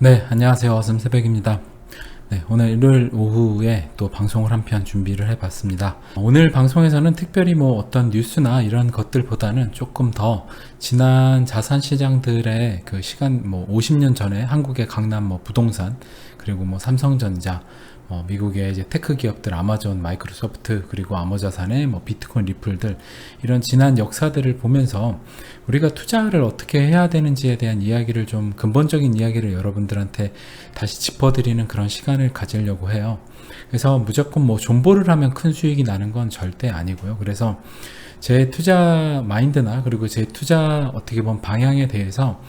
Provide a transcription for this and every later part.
네, 안녕하세요. 어슴 새벽입니다. 네, 오늘 일요일 오후에 또 방송을 한 편 준비를 해봤습니다. 오늘 방송에서는 특별히 뭐 어떤 뉴스나 이런 것들보다는 조금 더 지난 자산 시장들의 그 시간 뭐 50년 전에 한국의 강남 뭐 부동산 그리고 뭐 삼성전자 어, 미국의 이제 테크 기업들 아마존, 마이크로소프트 그리고 암호자산의 뭐 비트코인, 리플들 이런 지난 역사들을 보면서 우리가 투자를 어떻게 해야 되는지에 대한 이야기를 좀 근본적인 이야기를 여러분들한테 다시 짚어드리는 그런 시간을 가지려고 해요. 그래서 무조건 뭐 존버를 하면 큰 수익이 나는 건 절대 아니고요. 그래서 제 투자 마인드나 그리고 제 투자 어떻게 보면 방향에 대해서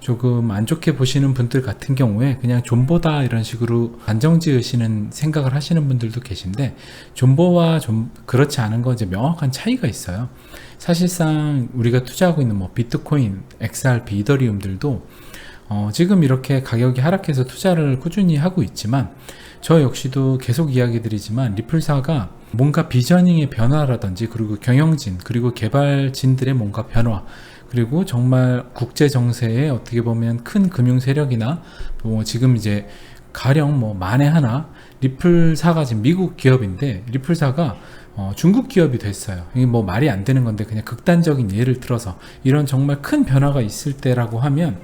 조금 안 좋게 보시는 분들 같은 경우에 그냥 존보다 이런 식으로 안정 지으시는 생각을 하시는 분들도 계신데 존보와 좀 그렇지 않은 건 이제 명확한 차이가 있어요. 사실상 우리가 투자하고 있는 뭐 비트코인, XRP, 이더리움들도 어 지금 이렇게 가격이 하락해서 투자를 꾸준히 하고 있지만 저 역시도 계속 이야기 드리지만 리플사가 뭔가 비저닝의 변화라든지 그리고 경영진 그리고 개발진들의 뭔가 변화 그리고 정말 국제 정세에 어떻게 보면 큰 금융 세력이나 뭐 지금 이제 가령 뭐 만에 하나 리플사가 지금 미국 기업인데 리플사가 어, 중국 기업이 됐어요. 이게 뭐 말이 안 되는 건데 그냥 극단적인 예를 들어서 이런 정말 큰 변화가 있을 때라고 하면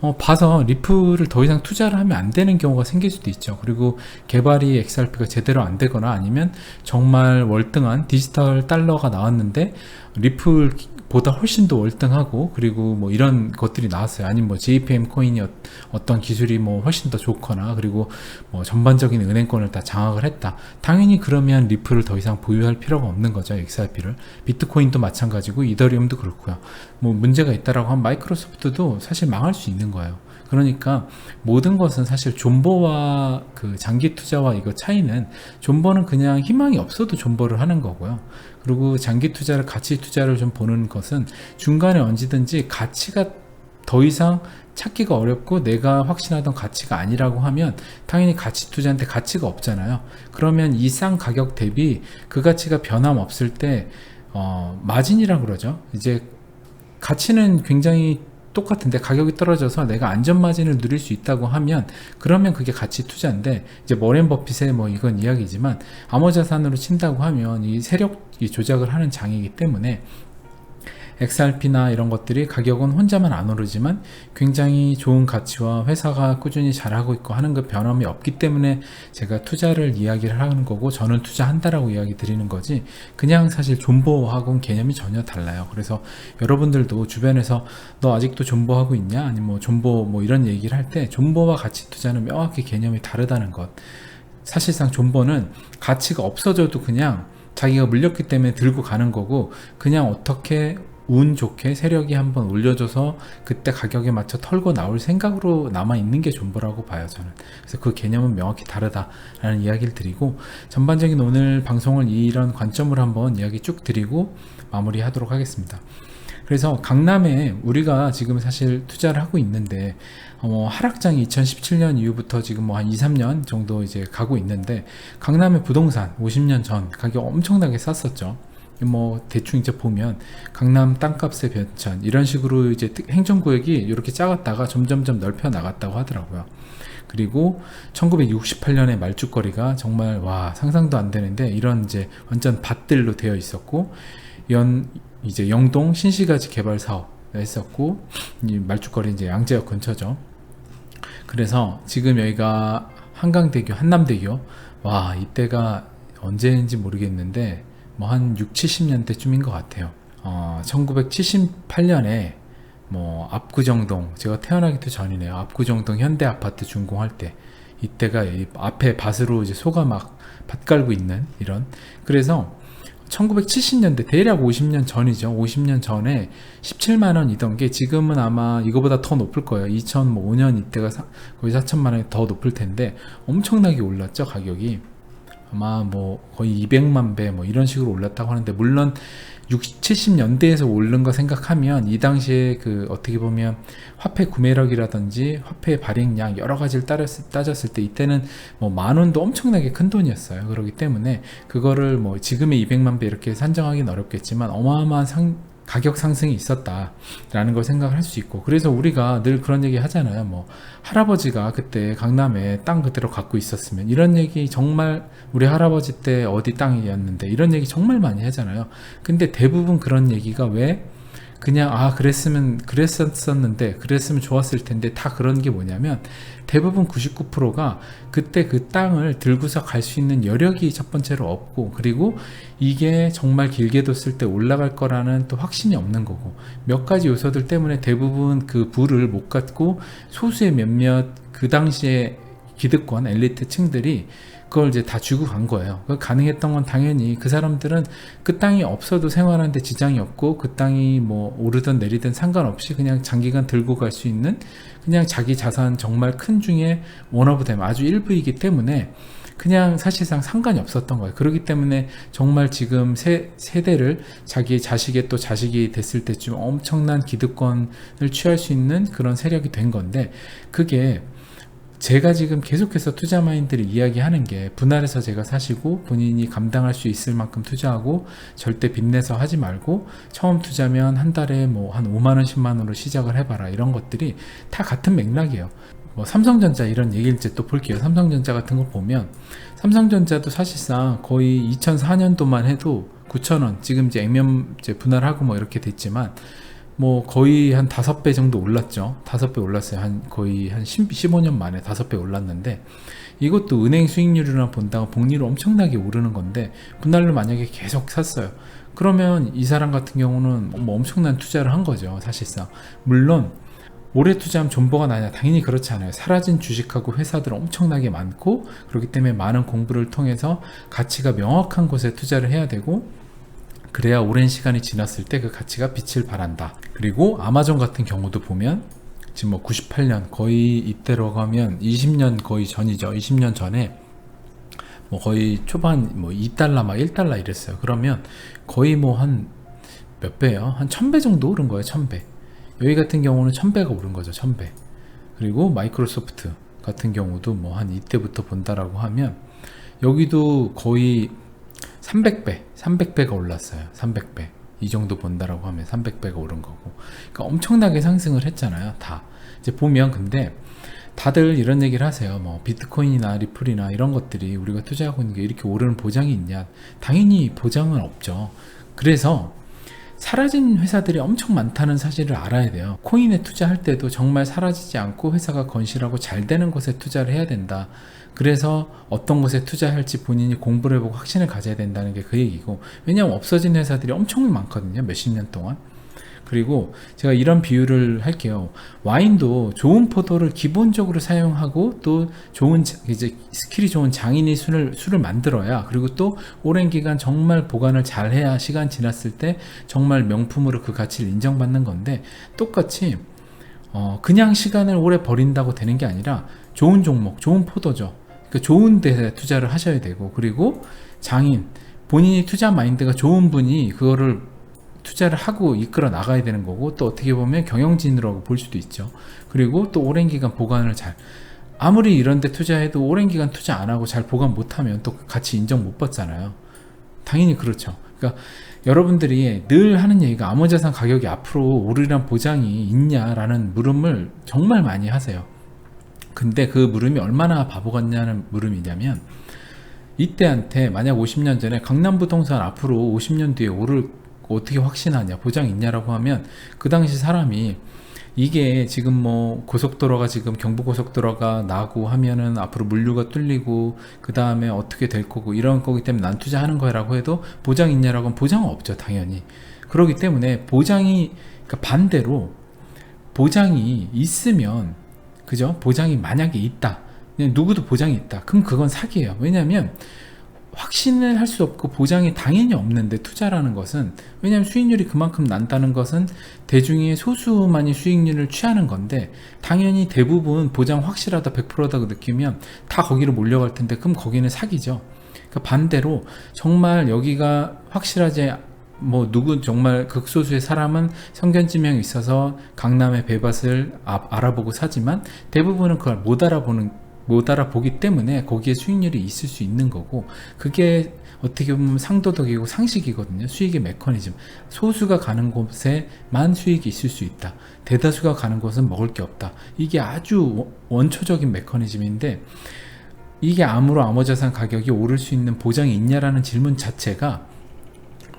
어, 봐서 리플을 더 이상 투자를 하면 안 되는 경우가 생길 수도 있죠. 그리고 개발이 XRP가 제대로 안 되거나 아니면 정말 월등한 디지털 달러가 나왔는데 리플 보다 훨씬 더 월등하고 그리고 뭐 이런 것들이 나왔어요. 아니면 뭐 JPM 코인이 어, 어떤 기술이 뭐 훨씬 더 좋거나 그리고 뭐 전반적인 은행권을 다 장악을 했다. 당연히 그러면 리플을 더 이상 보유할 필요가 없는 거죠. XRP를. 비트코인도 마찬가지고 이더리움도 그렇고요. 뭐 문제가 있다라고 하면 마이크로소프트도 사실 망할 수 있는 거예요. 그러니까 모든 것은 사실 존버와 그 장기 투자와 이거 차이는 존버는 그냥 희망이 없어도 존버를 하는 거고요. 그리고 장기 투자를 가치 투자를 좀 보는 것은 중간에 언제든지 가치가 더 이상 찾기가 어렵고 내가 확신하던 가치가 아니라고 하면 당연히 가치 투자한테 가치가 없잖아요. 그러면 이 싼 가격 대비 그 가치가 변함없을 때 어, 마진이라 그러죠. 이제 가치는 굉장히 똑같은데 가격이 떨어져서 내가 안전 마진을 누릴 수 있다고 하면 그러면 그게 가치 투자인데 이제 머렌 버핏의 뭐 이건 이야기지만 암호자산으로 친다고 하면 이 세력이 조작을 하는 장이기 때문에 XRP나 이런 것들이 가격은 혼자만 안 오르지만 굉장히 좋은 가치와 회사가 꾸준히 잘하고 있고 하는 그 변함이 없기 때문에 제가 투자를 이야기를 하는 거고 저는 투자한다라고 이야기 드리는 거지 그냥 사실 존버하고는 개념이 전혀 달라요. 그래서 여러분들도 주변에서 너 아직도 존버하고 있냐? 아니면 뭐 존버 뭐 이런 얘기를 할 때 존버와 가치 투자는 명확히 개념이 다르다는 것. 사실상 존버는 가치가 없어져도 그냥 자기가 물렸기 때문에 들고 가는 거고 그냥 어떻게 운 좋게 세력이 한번 올려줘서 그때 가격에 맞춰 털고 나올 생각으로 남아 있는 게 존버라고 봐요 저는 그래서 그 개념은 명확히 다르다라는 이야기를 드리고 전반적인 오늘 방송을 이런 관점으로 한번 이야기 쭉 드리고 마무리하도록 하겠습니다. 그래서 강남에 우리가 지금 사실 투자를 하고 있는데 어, 하락장이 2017년 이후부터 지금 뭐 한 2, 3년 정도 이제 가고 있는데 강남의 부동산 50년 전 가격 엄청나게 쌌었죠. 뭐 대충 이제 보면 강남 땅값의 변천 이런 식으로 이제 행정구역이 이렇게 작았다가 점점점 넓혀 나갔다고 하더라고요. 그리고 1968년에 말죽거리가 정말 와 상상도 안 되는데 이런 이제 완전 밭들로 되어 있었고 연 이제 영동 신시가지 개발 사업 했었고 이 말죽거리 이제 양재역 근처죠. 그래서 지금 여기가 한강대교 한남대교 와 이때가 언제인지 모르겠는데 뭐 한 6, 70년대쯤인 것 같아요. 어, 1978년에 뭐 압구정동 제가 태어나기도 전이네요. 압구정동 현대 아파트 준공할 때 이때가 앞에 밭으로 이제 소가 막밭 깔고 있는 이런 그래서 1970년대 대략 50년 전이죠. 50년 전에 17만 원이던 게 지금은 아마 이거보다 더 높을 거예요. 2005년 이때가 거의 4천만 원이 더 높을 텐데 엄청나게 올랐죠 가격이. 아마 뭐 거의 200만 배 뭐 이런 식으로 올랐다고 하는데 물론 60, 70년대에서 오른 거 생각하면 이 당시에 그 어떻게 보면 화폐 구매력이라든지 화폐 발행량 여러 가지를 따졌을, 따졌을 때 이때는 뭐 만 원도 엄청나게 큰 돈이었어요. 그렇기 때문에 그거를 뭐 지금의 200만 배 이렇게 산정하기는 어렵겠지만 어마어마한 상, 가격 상승이 있었다라는 걸 생각할 수 있고 그래서 우리가 늘 그런 얘기 하잖아요. 뭐 할아버지가 그때 강남에 땅 그대로 갖고 있었으면 이런 얘기 정말 우리 할아버지 때 어디 땅이었는데 이런 얘기 정말 많이 하잖아요. 근데 대부분 그런 얘기가 왜 그냥 아 그랬으면 그랬었었는데 그랬으면 좋았을 텐데 다 그런 게 뭐냐면 대부분 99%가 그때 그 땅을 들고서 갈 수 있는 여력이 첫 번째로 없고 그리고 이게 정말 길게 뒀을 때 올라갈 거라는 또 확신이 없는 거고 몇 가지 요소들 때문에 대부분 그 부를 못 갖고 소수의 몇몇 그 당시에 기득권 엘리트 층들이 그걸 이제 다 주고 간 거예요. 그 가능했던 건 당연히 그 사람들은 그 땅이 없어도 생활하는데 지장이 없고 그 땅이 뭐 오르든 내리든 상관없이 그냥 장기간 들고 갈 수 있는 그냥 자기 자산 정말 큰 중에 원오브 댐 아주 일부이기 때문에 그냥 사실상 상관이 없었던 거예요. 그렇기 때문에 정말 지금 세, 세대를 자기 자식의 또 자식이 됐을 때쯤 엄청난 기득권을 취할 수 있는 그런 세력이 된 건데 그게 제가 지금 계속해서 투자 마인드를 이야기하는 게 분할해서 제가 사시고 본인이 감당할 수 있을 만큼 투자하고 절대 빚내서 하지 말고 처음 투자면 한 달에 뭐 한 5만 원, 10만 원으로 시작을 해봐라 이런 것들이 다 같은 맥락이에요. 뭐 삼성전자 이런 얘기를 이제 또 볼게요. 삼성전자 같은 거 보면 삼성전자도 사실상 거의 2004년도만 해도 9천 원 지금 이제 액면 이제 분할하고 뭐 이렇게 됐지만 뭐 거의 한 다섯 배 정도 올랐죠. 다섯 배 올랐어요. 한 거의 한 10, 15년 만에 다섯 배 올랐는데 이것도 은행 수익률이나 본다가 복리로 엄청나게 오르는 건데 분할로 만약에 계속 샀어요. 그러면 이 사람 같은 경우는 뭐 엄청난 투자를 한 거죠. 사실상. 물론 오래 투자하면 존버가 나냐? 당연히 그렇지 않아요. 사라진 주식하고 회사들 엄청나게 많고 그렇기 때문에 많은 공부를 통해서 가치가 명확한 곳에 투자를 해야 되고 그래야 오랜 시간이 지났을 때 그 가치가 빛을 발한다. 그리고 아마존 같은 경우도 보면 지금 뭐 98년 거의 이때로 가면 20년 거의 전이죠. 20년 전에 뭐 거의 초반 뭐 2달러 막 1달러 이랬어요. 그러면 거의 뭐 한 몇 배요? 한 1000배 정도 오른 거예요. 1000배. 여기 같은 경우는 1000배가 오른 거죠. 1000배. 그리고 마이크로소프트 같은 경우도 뭐 한 이때부터 본다라고 하면 여기도 거의 300배, 300배가 올랐어요. 300배. 이 정도 본다라고 하면 300배가 오른 거고. 그러니까 엄청나게 상승을 했잖아요. 다. 이제 보면 근데 다들 이런 얘기를 하세요. 뭐 비트코인이나 리플이나 이런 것들이 우리가 투자하고 있는 게 이렇게 오르는 보장이 있냐? 당연히 보장은 없죠. 그래서 사라진 회사들이 엄청 많다는 사실을 알아야 돼요. 코인에 투자할 때도 정말 사라지지 않고 회사가 건실하고 잘 되는 곳에 투자를 해야 된다. 그래서 어떤 곳에 투자할지 본인이 공부를 해보고 확신을 가져야 된다는 게 그 얘기고 왜냐하면 없어진 회사들이 엄청 많거든요. 몇십 년 동안. 그리고 제가 이런 비유를 할게요. 와인도 좋은 포도를 기본적으로 사용하고 또 좋은 이제 스킬이 좋은 장인이 술을 술을 만들어야 그리고 또 오랜 기간 정말 보관을 잘 해야 시간 지났을 때 정말 명품으로 그 가치를 인정받는 건데 똑같이 어 그냥 시간을 오래 버린다고 되는 게 아니라 좋은 종목, 좋은 포도죠. 그 좋은 데 투자를 하셔야 되고 그리고 장인 본인이 투자 마인드가 좋은 분이 그거를 투자를 하고 이끌어 나가야 되는 거고 또 어떻게 보면 경영진으로 볼 수도 있죠. 그리고 또 오랜 기간 보관을 잘 아무리 이런 데 투자해도 오랜 기간 투자 안 하고 잘 보관 못 하면 또 같이 인정 못 받잖아요. 당연히 그렇죠. 그러니까 여러분들이 늘 하는 얘기가 암호자산 가격이 앞으로 오르란 보장이 있냐라는 물음을 정말 많이 하세요. 근데 그 물음이 얼마나 바보 같냐는 물음이냐면 이때한테 만약 50년 전에 강남 부동산 앞으로 50년 뒤에 오를 어떻게 확신하냐 보장 있냐라고 하면 그 당시 사람이 이게 지금 뭐 고속도로가 지금 경부고속도로가 나고 하면은 앞으로 물류가 뚫리고 그 다음에 어떻게 될 거고 이런 거기 때문에 난 투자하는 거라고 해도 보장 있냐라고 하면 보장은 없죠 당연히. 그렇기 때문에 보장이 그러니까 반대로 보장이 있으면 그죠? 보장이 만약에 있다. 누구도 보장이 있다. 그럼 그건 사기예요. 왜냐하면 확신을 할 수 없고 보장이 당연히 없는데 투자라는 것은 왜냐하면 수익률이 그만큼 난다는 것은 대중의 소수만이 수익률을 취하는 건데 당연히 대부분 보장 확실하다 100%다고 느끼면 다 거기로 몰려갈 텐데 그럼 거기는 사기죠. 그러니까 반대로 정말 여기가 확실하지 뭐 누구 정말 극소수의 사람은 성견지명이 있어서 강남의 배밭을 아, 알아보고 사지만 대부분은 그걸 못 알아보는 못 알아보기 때문에 거기에 수익률이 있을 수 있는 거고 그게 어떻게 보면 상도덕이고 상식이거든요. 수익의 메커니즘. 소수가 가는 곳에만 수익이 있을 수 있다. 대다수가 가는 곳은 먹을 게 없다. 이게 아주 원초적인 메커니즘인데 이게 암으로 암호자산 가격이 오를 수 있는 보장이 있냐라는 질문 자체가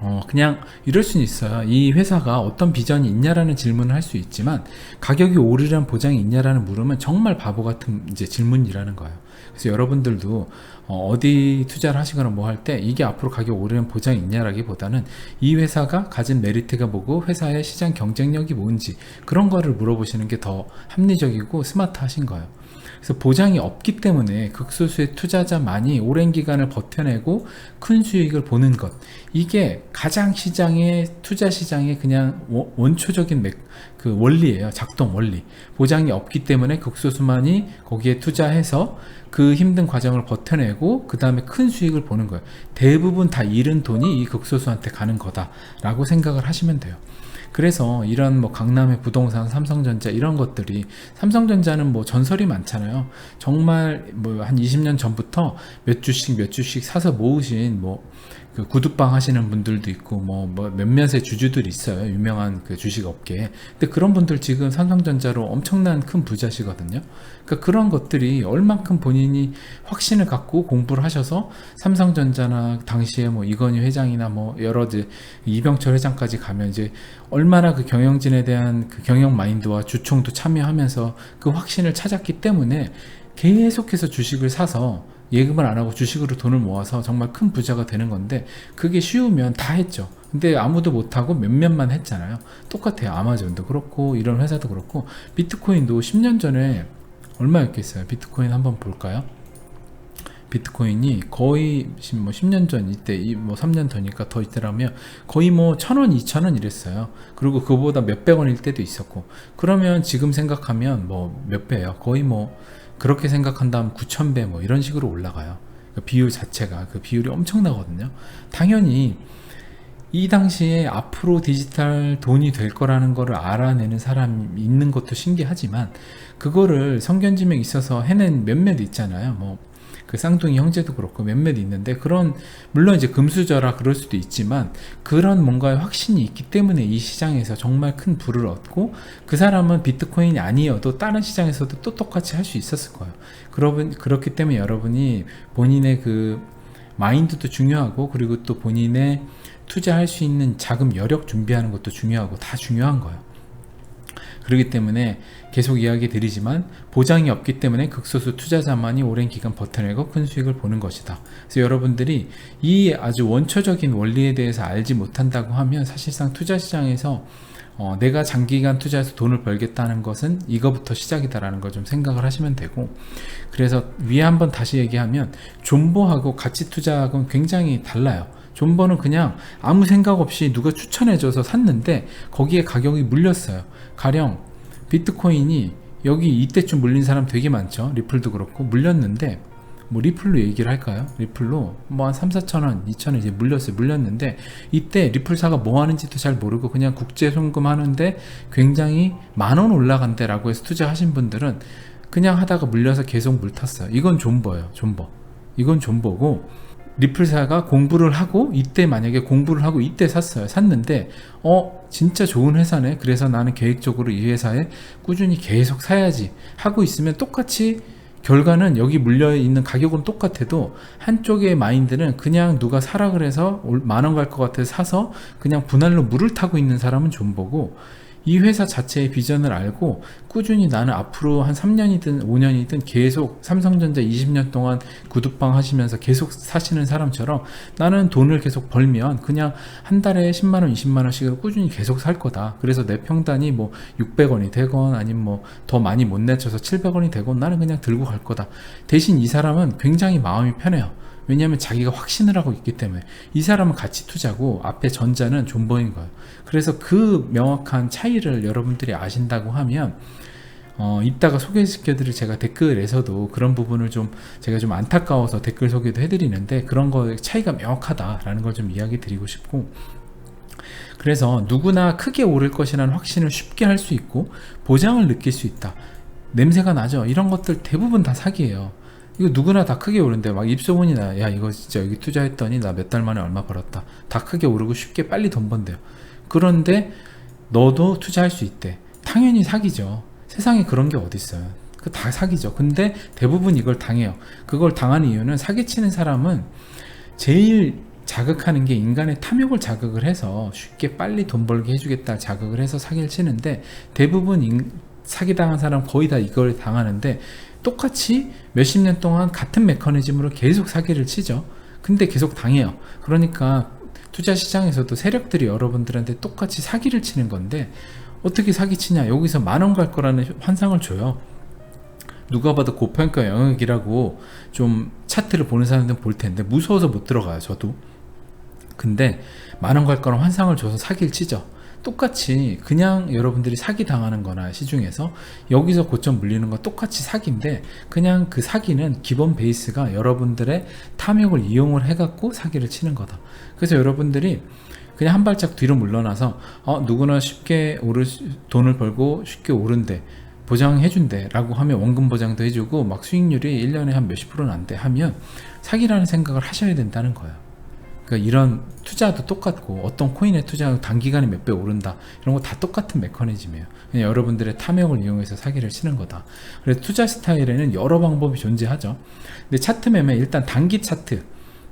어, 그냥 이럴 수는 있어요. 이 회사가 어떤 비전이 있냐라는 질문을 할 수 있지만 가격이 오르려는 보장이 있냐라는 물으면 정말 바보 같은 이제 질문이라는 거예요. 그래서 여러분들도 어, 디 투자를 하시거나 뭐 할 때 이게 앞으로 가격 오르는 보장이 있냐라기보다는 이 회사가 가진 메리트가 뭐고 회사의 시장 경쟁력이 뭔지 그런 거를 물어보시는 게 더 합리적이고 스마트하신 거예요. 그래서 보장이 없기 때문에 극소수의 투자자만이 오랜 기간을 버텨내고 큰 수익을 보는 것. 이게 가장 시장의 투자 시장의 그냥 원초적인 맥, 그 원리예요. 작동 원리. 보장이 없기 때문에 극소수만이 거기에 투자해서 그 힘든 과정을 버텨내고 그 다음에 큰 수익을 보는 거예요. 대부분 다 잃은 돈이 이 극소수한테 가는 거다라고 생각을 하시면 돼요 그래서 이런 뭐 강남의 부동산, 삼성전자 이런 것들이 삼성전자는 뭐 전설이 많잖아요. 정말 뭐 한 20년 전부터 몇 주씩 몇 주씩 사서 모으신 뭐 그 구두방 하시는 분들도 있고 뭐, 뭐 몇몇의 주주들이 있어요. 유명한 그 주식 업계에. 근데 그런 분들 지금 삼성전자로 엄청난 큰 부자시거든요. 그러니까 그런 것들이 얼만큼 본인이 확신을 갖고 공부를 하셔서 삼성전자나 당시에 뭐 이건희 회장이나 뭐 여러 이제 이병철 회장까지 가면 이제 얼마나 그 경영진에 대한 그 경영 마인드와 주총도 참여하면서 그 확신을 찾았기 때문에 계속해서 주식을 사서 예금을 안 하고 주식으로 돈을 모아서 정말 큰 부자가 되는 건데 그게 쉬우면 다 했죠. 근데 아무도 못하고 몇몇만 했잖아요. 똑같아요. 아마존도 그렇고 이런 회사도 그렇고 비트코인도 10년 전에 얼마였겠어요? 비트코인 한번 볼까요? 비트코인이 거의 뭐 10년 전 이때 뭐 3년 더니까 더 있더라면 거의 뭐 1000원, 2000원 이랬어요. 그리고 그보다 몇백 원일 때도 있었고 그러면 지금 생각하면 뭐 몇 배예요? 거의 뭐 그렇게 생각한다면 9,000배 뭐 이런 식으로 올라가요. 그 비율 자체가 그 비율이 엄청나거든요. 당연히 이 당시에 앞으로 디지털 돈이 될 거라는 거를 알아내는 사람이 있는 것도 신기하지만 그거를 성견지명에 있어서 해낸 몇몇 있잖아요. 뭐 그 쌍둥이 형제도 그렇고 몇몇 있는데 그런 물론 이제 금수저라 그럴 수도 있지만 그런 뭔가의 확신이 있기 때문에 이 시장에서 정말 큰 부를 얻고 그 사람은 비트코인이 아니어도 다른 시장에서도 또 똑같이 할 수 있었을 거예요. 그러분 그렇기 때문에 여러분이 본인의 그 마인드도 중요하고 그리고 또 본인의 투자할 수 있는 자금 여력 준비하는 것도 중요하고 다 중요한 거예요. 그렇기 때문에 계속 이야기 드리지만 보장이 없기 때문에 극소수 투자자만이 오랜 기간 버텨내고 큰 수익을 보는 것이다. 그래서 여러분들이 이 아주 원초적인 원리에 대해서 알지 못한다고 하면 사실상 투자 시장에서 어, 내가 장기간 투자해서 돈을 벌겠다는 것은 이거부터 시작이다라는 걸 좀 생각을 하시면 되고 그래서 위에 한번 다시 얘기하면 존버하고 가치 투자하고는 굉장히 달라요. 존버는 그냥 아무 생각 없이 누가 추천해줘서 샀는데 거기에 가격이 물렸어요. 가령 비트코인이 여기 이때쯤 물린 사람 되게 많죠. 리플도 그렇고 물렸는데 뭐 리플로 얘기를 할까요? 리플로 뭐 한 3, 4천 원, 2천 원 이제 물렸어요. 물렸는데 이때 리플사가 뭐 하는지도 잘 모르고 그냥 국제 송금 하는데 굉장히 만원 올라간대라고 해서 투자하신 분들은 그냥 하다가 물려서 계속 물 탔어요. 이건 존버예요. 존버. 이건 존버고 리플사가 공부를 하고 이때 만약에 공부를 하고 이때 샀어요. 샀는데 어 진짜 좋은 회사네. 그래서 나는 계획적으로 이 회사에 꾸준히 계속 사야지 하고 있으면 똑같이 결과는 여기 물려 있는 가격은 똑같아도 한쪽의 마인드는 그냥 누가 사라 그래서 만 원 갈 것 같아서 사서 그냥 분할로 물을 타고 있는 사람은 존버고 이 회사 자체의 비전을 알고 꾸준히 나는 앞으로 한 3년이든 5년이든 계속 삼성전자 20년 동안 구두방 하시면서 계속 사시는 사람처럼 나는 돈을 계속 벌면 그냥 한 달에 10만원, 20만원씩으로 꾸준히 계속 살 거다. 그래서 내 평단이 뭐 600원이 되건 아니면 뭐 더 많이 못 내쳐서 700원이 되건 나는 그냥 들고 갈 거다. 대신 이 사람은 굉장히 마음이 편해요. 왜냐하면 자기가 확신을 하고 있기 때문에 이 사람은 가치 투자고 앞에 전자는 존버인 거예요. 그래서 그 명확한 차이를 여러분들이 아신다고 하면 어, 이따가 소개시켜드릴 제가 댓글에서도 그런 부분을 좀 제가 좀 안타까워서 댓글 소개도 해드리는데 그런 거 차이가 명확하다라는 걸 좀 이야기 드리고 싶고 그래서 누구나 크게 오를 것이라는 확신을 쉽게 할 수 있고 보장을 느낄 수 있다. 냄새가 나죠. 이런 것들 대부분 다 사기예요. 이거 누구나 다 크게 오른데 막 입소문이 나. 야 이거 진짜 여기 투자했더니 나 몇 달 만에 얼마 벌었다. 다 크게 오르고 쉽게 빨리 돈 번대요. 그런데 너도 투자할 수 있대. 당연히 사기죠. 세상에 그런 게 어디 있어요. 그 다 사기죠. 근데 대부분 이걸 당해요. 그걸 당하는 이유는 사기치는 사람은 제일 자극하는 게 인간의 탐욕을 자극을 해서 쉽게 빨리 돈 벌게 해주겠다 자극을 해서 사기를 치는데 대부분 인- 사기당한 사람 거의 다 이걸 당하는데 똑같이 몇십 년 동안 같은 메커니즘으로 계속 사기를 치죠. 근데 계속 당해요. 그러니까 투자 시장에서도 세력들이 여러분들한테 똑같이 사기를 치는 건데 어떻게 사기치냐? 여기서 만 원 갈 거라는 환상을 줘요. 누가 봐도 고평가 영역이라고 좀 차트를 보는 사람들은 볼 텐데 무서워서 못 들어가요. 저도. 근데 만 원 갈 거란 환상을 줘서 사기를 치죠. 똑같이 그냥 여러분들이 사기 당하는 거나 시중에서 여기서 고점 물리는 거 똑같이 사기인데 그냥 그 사기는 기본 베이스가 여러분들의 탐욕을 이용을 해갖고 사기를 치는 거다. 그래서 여러분들이 그냥 한 발짝 뒤로 물러나서 어, 누구나 쉽게 수- 돈을 벌고 쉽게 오른대 보장해준대 라고 하면 원금 보장도 해주고 막 수익률이 1년에 한 몇십 프로는 안 돼 하면 사기라는 생각을 하셔야 된다는 거예요. 그러니까 이런 투자도 똑같고 어떤 코인에 투자하고 단기간에 몇 배 오른다 이런 거 다 똑같은 메커니즘이에요. 그냥 여러분들의 탐욕을 이용해서 사기를 치는 거다. 그래서 투자 스타일에는 여러 방법이 존재하죠. 근데 차트 매매 일단 단기 차트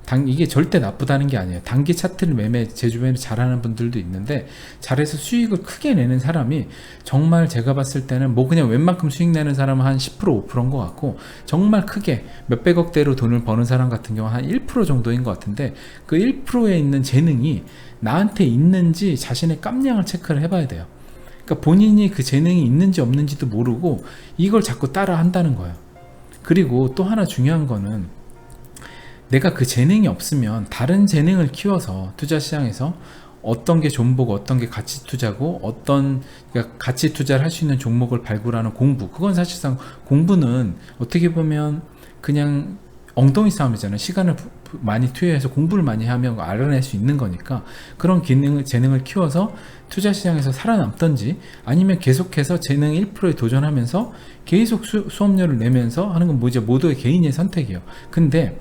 당, 이게 절대 나쁘다는 게 아니에요. 단기 차트를 매매 제 주변에 잘하는 분들도 있는데 잘해서 수익을 크게 내는 사람이 정말 제가 봤을 때는 뭐 그냥 웬만큼 수익 내는 사람은 한 10% 5%인 것 같고 정말 크게 몇백억대로 돈을 버는 사람 같은 경우 한 1% 정도인 것 같은데 그 1%에 있는 재능이 나한테 있는지 자신의 깜냥을 체크를 해봐야 돼요. 그러니까 본인이 그 재능이 있는지 없는지도 모르고 이걸 자꾸 따라 한다는 거예요. 그리고 또 하나 중요한 거는 내가 그 재능이 없으면 다른 재능을 키워서 투자 시장에서 어떤 게 존보고 어떤 게 가치 투자고 어떤 그러니까 가치 투자를 할 수 있는 종목을 발굴하는 공부. 그건 사실상 공부는 어떻게 보면 그냥 엉덩이 싸움이잖아요. 시간을 많이 투여해서 공부를 많이 하면 알아낼 수 있는 거니까 그런 기능 재능을 키워서 투자 시장에서 살아남던지 아니면 계속해서 재능 1%에 도전하면서 계속 수, 수업료를 내면서 하는 건 뭐죠 모두의 개인의 선택이에요. 근데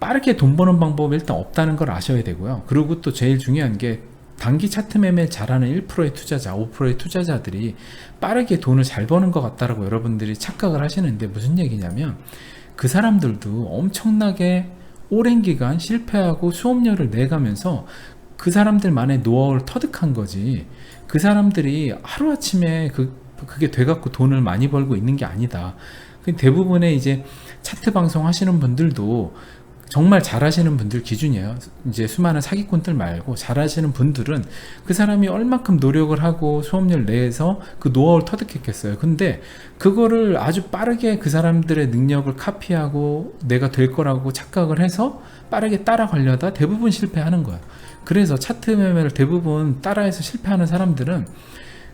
빠르게 돈 버는 방법이 일단 없다는 걸 아셔야 되고요. 그리고 또 제일 중요한 게 단기 차트 매매 잘하는 1%의 투자자, 5%의 투자자들이 빠르게 돈을 잘 버는 것 같다라고 여러분들이 착각을 하시는데 무슨 얘기냐면 그 사람들도 엄청나게 오랜 기간 실패하고 수업료를 내가면서 그 사람들만의 노하우를 터득한 거지 그 사람들이 하루아침에 그, 그게 돼갖고 돈을 많이 벌고 있는 게 아니다. 그 대부분의 이제 차트 방송 하시는 분들도 정말 잘하시는 분들 기준이에요. 이제 수많은 사기꾼들 말고 잘하시는 분들은 그 사람이 얼만큼 노력을 하고 수업료를 내서 그 노하우를 터득했겠어요. 근데 그거를 아주 빠르게 그 사람들의 능력을 카피하고 내가 될 거라고 착각을 해서 빠르게 따라가려다 대부분 실패하는 거예요. 그래서 차트 매매를 대부분 따라해서 실패하는 사람들은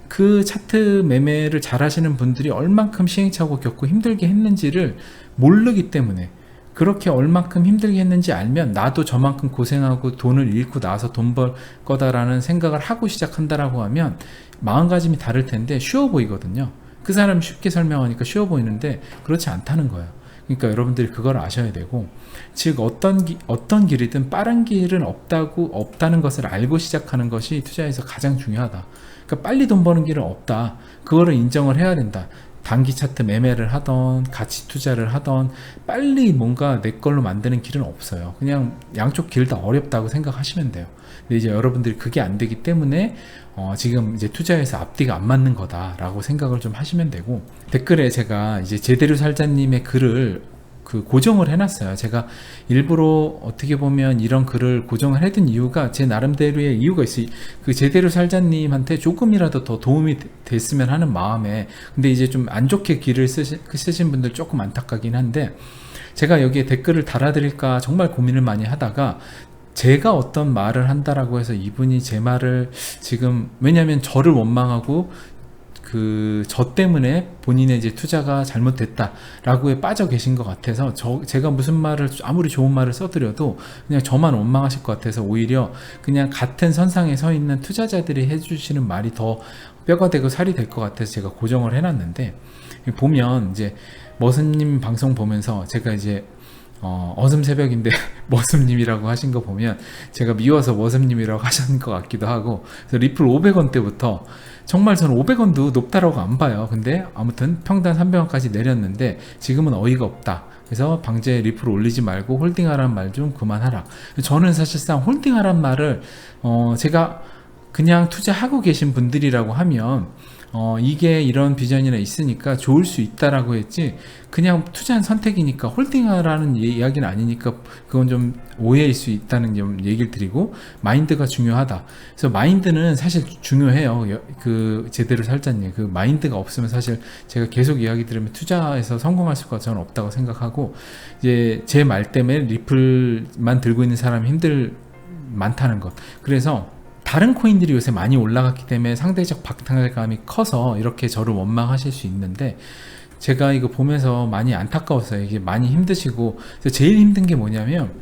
그 차트 매매를 잘하시는 분들이 얼만큼 시행착오 겪고 힘들게 했는지를 모르기 때문에 그렇게 얼만큼 힘들게 했는지 알면 나도 저만큼 고생하고 돈을 잃고 나서 돈 벌 거다라는 생각을 하고 시작한다라고 하면 마음가짐이 다를 텐데 쉬워 보이거든요. 그 사람이 쉽게 설명하니까 쉬워 보이는데 그렇지 않다는 거예요. 그러니까 여러분들이 그걸 아셔야 되고 즉 어떤 기, 어떤 길이든 빠른 길은 없다고 없다는 것을 알고 시작하는 것이 투자에서 가장 중요하다. 그러니까 빨리 돈 버는 길은 없다. 그거를 인정을 해야 된다. 단기 차트 매매를 하던 가치 투자를 하던 빨리 뭔가 내 걸로 만드는 길은 없어요. 그냥 양쪽 길 다 어렵다고 생각하시면 돼요. 근데 이제 여러분들이 그게 안 되기 때문에 어, 지금 이제 투자에서 앞뒤가 안 맞는 거다라고 생각을 좀 하시면 되고 댓글에 제가 이제 제대로 살자님의 글을 그 고정을 해놨어요. 제가 일부러 어떻게 보면 이런 글을 고정을 해둔 이유가 제 나름대로의 이유가 있어요. 그 제대로 살자님한테 조금이라도 더 도움이 되- 됐으면 하는 마음에 근데 이제 좀 안 좋게 글을 쓰시, 쓰신 분들 조금 안타깝긴 한데 제가 여기에 댓글을 달아드릴까 정말 고민을 많이 하다가 제가 어떤 말을 한다라고 해서 이분이 제 말을 지금 왜냐하면 저를 원망하고 그 저 때문에 본인의 이제 투자가 잘못됐다라고에 빠져 계신 것 같아서 저 제가 무슨 말을 아무리 좋은 말을 써드려도 그냥 저만 원망하실 것 같아서 오히려 그냥 같은 선상에 서 있는 투자자들이 해주시는 말이 더 뼈가 되고 살이 될 것 같아서 제가 고정을 해놨는데 보면 이제 머슴님 방송 보면서 제가 이제 어, 어슴 새벽인데 머슴님이라고 하신 거 보면 제가 미워서 머슴님이라고 하신 것 같기도 하고 그래서 리플 500원 때부터 정말 저는 500원도 높다라고 안 봐요. 근데 아무튼 평단 300원까지 내렸는데 지금은 어이가 없다. 그래서 방제 리플 올리지 말고 홀딩하란 말 좀 그만하라. 저는 사실상 홀딩하란 말을 어, 제가 그냥 투자하고 계신 분들이라고 하면 어, 이게 이런 비전이나 있으니까 좋을 수 있다라고 했지 그냥 투자한 선택이니까 홀딩하라는 예- 이야기는 아니니까 그건 좀 오해일 수 있다는 점 얘기를 드리고 마인드가 중요하다. 그래서 마인드는 사실 중요해요. 여- 그 제대로 살자니 그 마인드가 없으면 사실 제가 계속 이야기 들으면 투자에서 성공할 수가 저는 없다고 생각하고 이제 제 말 때문에 리플만 들고 있는 사람이 힘들 많다는 것. 그래서 다른 코인들이 요새 많이 올라갔기 때문에 상대적 박탈감이 커서 이렇게 저를 원망하실 수 있는데 제가 이거 보면서 많이 안타까웠어요. 이게 많이 힘드시고 제일 힘든 게 뭐냐면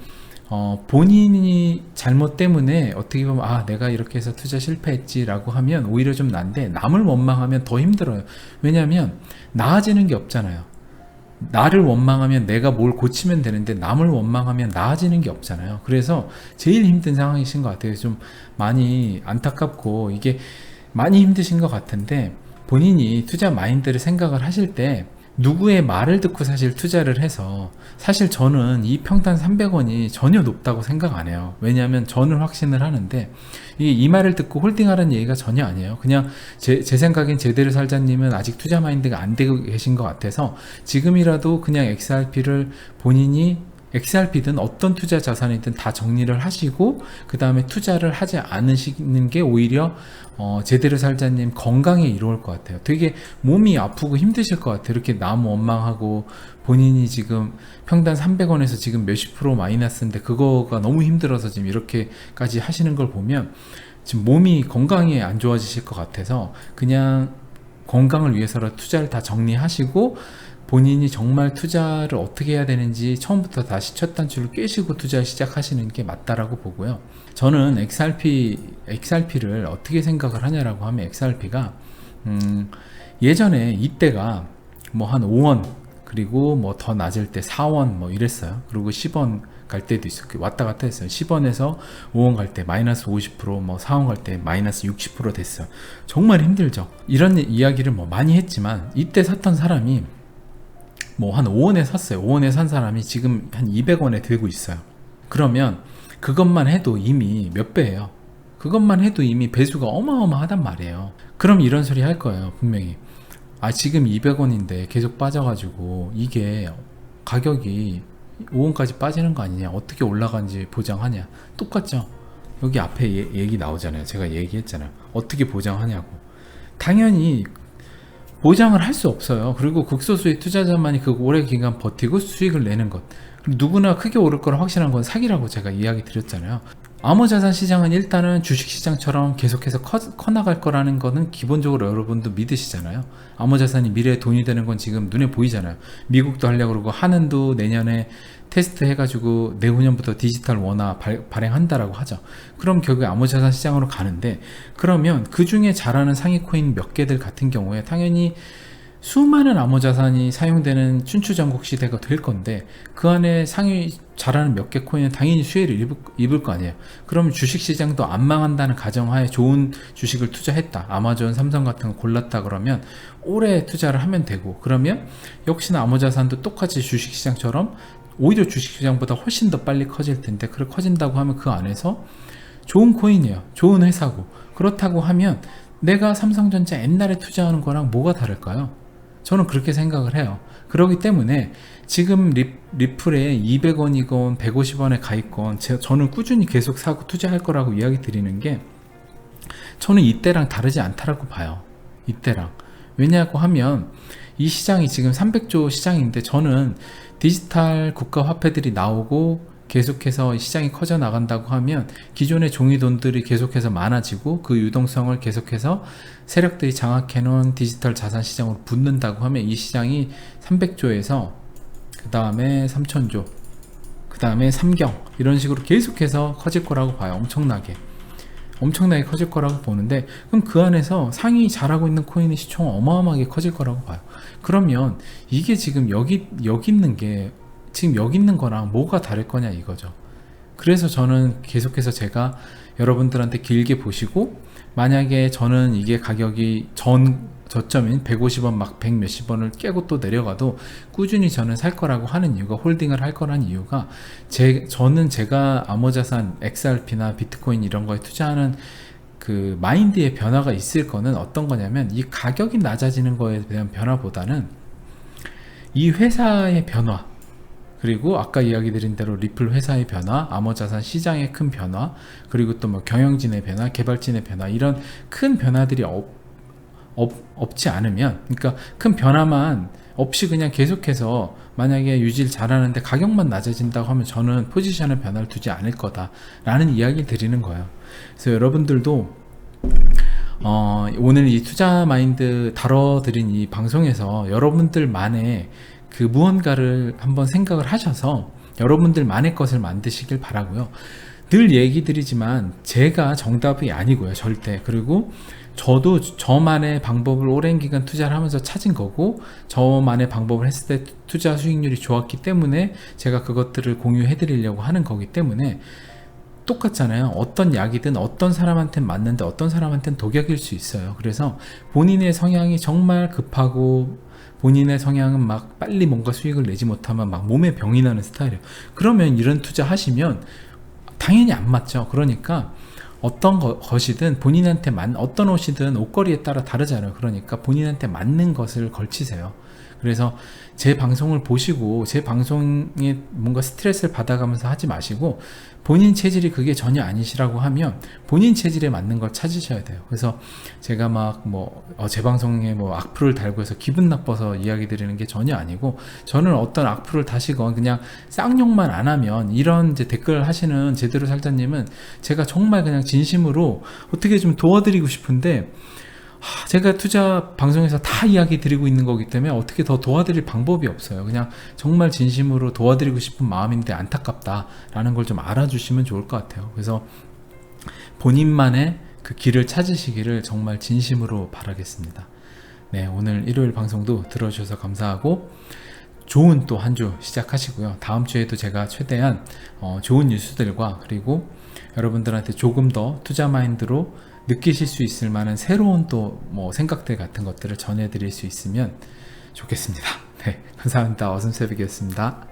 어, 본인이 잘못 때문에 어떻게 보면 아 내가 이렇게 해서 투자 실패했지라고 하면 오히려 좀 난데 남을 원망하면 더 힘들어요. 왜냐하면 나아지는 게 없잖아요. 나를 원망하면 내가 뭘 고치면 되는데 남을 원망하면 나아지는 게 없잖아요. 그래서 제일 힘든 상황이신 것 같아요. 좀 많이 안타깝고 이게 많이 힘드신 것 같은데 본인이 투자 마인드를 생각을 하실 때 누구의 말을 듣고 사실 투자를 해서 사실 저는 이 평단 300원이 전혀 높다고 생각 안 해요. 왜냐하면 저는 확신을 하는데 이게 이 말을 듣고 홀딩하라는 얘기가 전혀 아니에요. 그냥 제, 제 생각엔 제대로 살자님은 아직 투자 마인드가 안 되고 계신 것 같아서 지금이라도 그냥 XRP를 본인이 XRP든 어떤 투자 자산이든 다 정리를 하시고 그 다음에 투자를 하지 않으시는 게 오히려 어, 제대로 살자님 건강에 이로울 것 같아요. 되게 몸이 아프고 힘드실 것 같아요. 이렇게 남 원망하고 본인이 지금 평단 300원에서 지금 몇십 프로 마이너스인데 그거가 너무 힘들어서 지금 이렇게까지 하시는 걸 보면 지금 몸이 건강에 안 좋아지실 것 같아서 그냥 건강을 위해서라도 투자를 다 정리하시고 본인이 정말 투자를 어떻게 해야 되는지 처음부터 다시 첫 단추를 꿰시고 투자 시작하시는 게 맞다라고 보고요. 저는 XRP, XRP를 어떻게 생각을 하냐라고 하면 XRP가 음, 예전에 이때가 뭐 한 5원 그리고 뭐 더 낮을 때 4원 뭐 이랬어요. 그리고 10원 갈 때도 있었고 왔다 갔다 했어요. 10원에서 5원 갈 때 마이너스 50%, 뭐 4원 갈 때 마이너스 60% 됐어요. 정말 힘들죠. 이런 이야기를 뭐 많이 했지만 이때 샀던 사람이 뭐 한 5원에 샀어요. 5원에 산 사람이 지금 한 200원에 되고 있어요. 그러면 그것만 해도 이미 몇 배예요. 그것만 해도 이미 배수가 어마어마하단 말이에요. 그럼 이런 소리 할 거예요. 분명히. 아, 지금 200원인데 계속 빠져가지고 이게 가격이 5원까지 빠지는 거 아니냐. 어떻게 올라간지 보장하냐. 똑같죠. 여기 앞에 얘- 얘기 나오잖아요. 제가 얘기했잖아요. 어떻게 보장하냐고. 당연히 보장을 할 수 없어요. 그리고 극소수의 투자자만이 그 오래 기간 버티고 수익을 내는 것. 누구나 크게 오를 거라 확신한 건 사기라고 제가 이야기 드렸잖아요. 암호자산 시장은 일단은 주식시장처럼 계속해서 커, 커 나갈 거라는 거는 기본적으로 여러분도 믿으시잖아요. 암호자산이 미래에 돈이 되는 건 지금 눈에 보이잖아요. 미국도 하려고 그러고 하는도 내년에 테스트 해가지고 내후년부터 디지털 원화 발, 발행한다라고 하죠. 그럼 결국에 암호자산 시장으로 가는데 그러면 그 중에 잘하는 상위 코인 몇 개들 같은 경우에 당연히 수많은 암호자산이 사용되는 춘추전국 시대가 될 건데 그 안에 상위 잘하는 몇 개 코인은 당연히 수혜를 입을, 입을 거 아니에요. 그럼 주식시장도 안 망한다는 가정하에 좋은 주식을 투자했다. 아마존, 삼성 같은 거 골랐다 그러면 오래 투자를 하면 되고 그러면 역시나 암호자산도 똑같이 주식시장처럼 오히려 주식시장보다 훨씬 더 빨리 커질 텐데 그래 커진다고 하면 그 안에서 좋은 코인이에요. 좋은 회사고 그렇다고 하면 내가 삼성전자 옛날에 투자하는 거랑 뭐가 다를까요? 저는 그렇게 생각을 해요. 그렇기 때문에 지금 리, 리플에 200원이건 150원에 가 있건 제, 저는 꾸준히 계속 사고 투자할 거라고 이야기 드리는 게 저는 이때랑 다르지 않다라고 봐요. 이때랑. 왜냐고 하면 이 시장이 지금 300조 시장인데 저는 디지털 국가 화폐들이 나오고 계속해서 이 시장이 커져 나간다고 하면 기존의 종이 돈들이 계속해서 많아지고 그 유동성을 계속해서 세력들이 장악해 놓은 디지털 자산 시장으로 붙는다고 하면 이 시장이 300조에서 그 다음에 3천조 그 다음에 3경 이런 식으로 계속해서 커질 거라고 봐요 엄청나게 엄청나게 커질 거라고 보는데 그럼 그 안에서 상위 잘하고 있는 코인의 시총은 어마어마하게 커질 거라고 봐요. 그러면 이게 지금 여기 여기 있는 게 지금 여기 있는 거랑 뭐가 다를 거냐 이거죠. 그래서 저는 계속해서 제가 여러분들한테 길게 보시고 만약에 저는 이게 가격이 전 저점인 150원 막 100 몇십 원을 깨고 또 내려가도 꾸준히 저는 살 거라고 하는 이유가 홀딩을 할 거라는 이유가 제 저는 제가 암호자산 XRP나 비트코인 이런 거에 투자하는 그 마인드의 변화가 있을 거는 어떤 거냐면 이 가격이 낮아지는 거에 대한 변화보다는 이 회사의 변화 그리고 아까 이야기 드린 대로 리플 회사의 변화, 암호자산 시장의 큰 변화, 그리고 또 뭐 경영진의 변화, 개발진의 변화 이런 큰 변화들이 없, 없, 없지 않으면 그러니까 큰 변화만 없이 그냥 계속해서 만약에 유지를 잘하는데 가격만 낮아진다고 하면 저는 포지션의 변화를 두지 않을 거다라는 이야기를 드리는 거예요. 그래서 여러분들도 어, 오늘 이 투자 마인드 다뤄드린 이 방송에서 여러분들만의 그 무언가를 한번 생각을 하셔서 여러분들만의 것을 만드시길 바라고요. 늘 얘기 드리지만 제가 정답이 아니고요. 절대. 그리고 저도 저만의 방법을 오랜 기간 투자를 하면서 찾은 거고 저만의 방법을 했을 때 투자 수익률이 좋았기 때문에 제가 그것들을 공유해 드리려고 하는 거기 때문에 똑같잖아요. 어떤 약이든 어떤 사람한테는 맞는데 어떤 사람한테는 독약일 수 있어요. 그래서 본인의 성향이 정말 급하고 본인의 성향은 막 빨리 뭔가 수익을 내지 못하면 막 몸에 병이 나는 스타일이에요. 그러면 이런 투자 하시면 당연히 안 맞죠. 그러니까 어떤 거- 것이든 본인한테 맞 어떤 옷이든 옷걸이에 따라 다르잖아요. 그러니까 본인한테 맞는 것을 걸치세요. 그래서 제 방송을 보시고 제 방송에 뭔가 스트레스를 받아가면서 하지 마시고 본인 체질이 그게 전혀 아니시라고 하면 본인 체질에 맞는 걸 찾으셔야 돼요. 그래서 제가 막뭐제 방송에 뭐 악플을 달고 해서 기분 나빠서 이야기 드리는 게 전혀 아니고 저는 어떤 악플을 다시건 그냥 쌍욕만 안 하면 이런 이제 댓글 하시는 제대로 살자님은 제가 정말 그냥 진심으로 어떻게 좀 도와드리고 싶은데 하, 제가 투자 방송에서 다 이야기 드리고 있는 거기 때문에 어떻게 더 도와드릴 방법이 없어요. 그냥 정말 진심으로 도와드리고 싶은 마음인데 안타깝다라는 걸 좀 알아주시면 좋을 것 같아요. 그래서 본인만의 그 길을 찾으시기를 정말 진심으로 바라겠습니다. 네, 오늘 일요일 방송도 들어주셔서 감사하고 좋은 또 한 주 시작하시고요. 다음 주에도 제가 최대한 어, 좋은 뉴스들과 그리고 여러분들한테 조금 더 투자 마인드로 느끼실 수 있을 만한 새로운 또 뭐 생각들 같은 것들을 전해드릴 수 있으면 좋겠습니다. 네, 감사합니다. 어슴새벽이었습니다.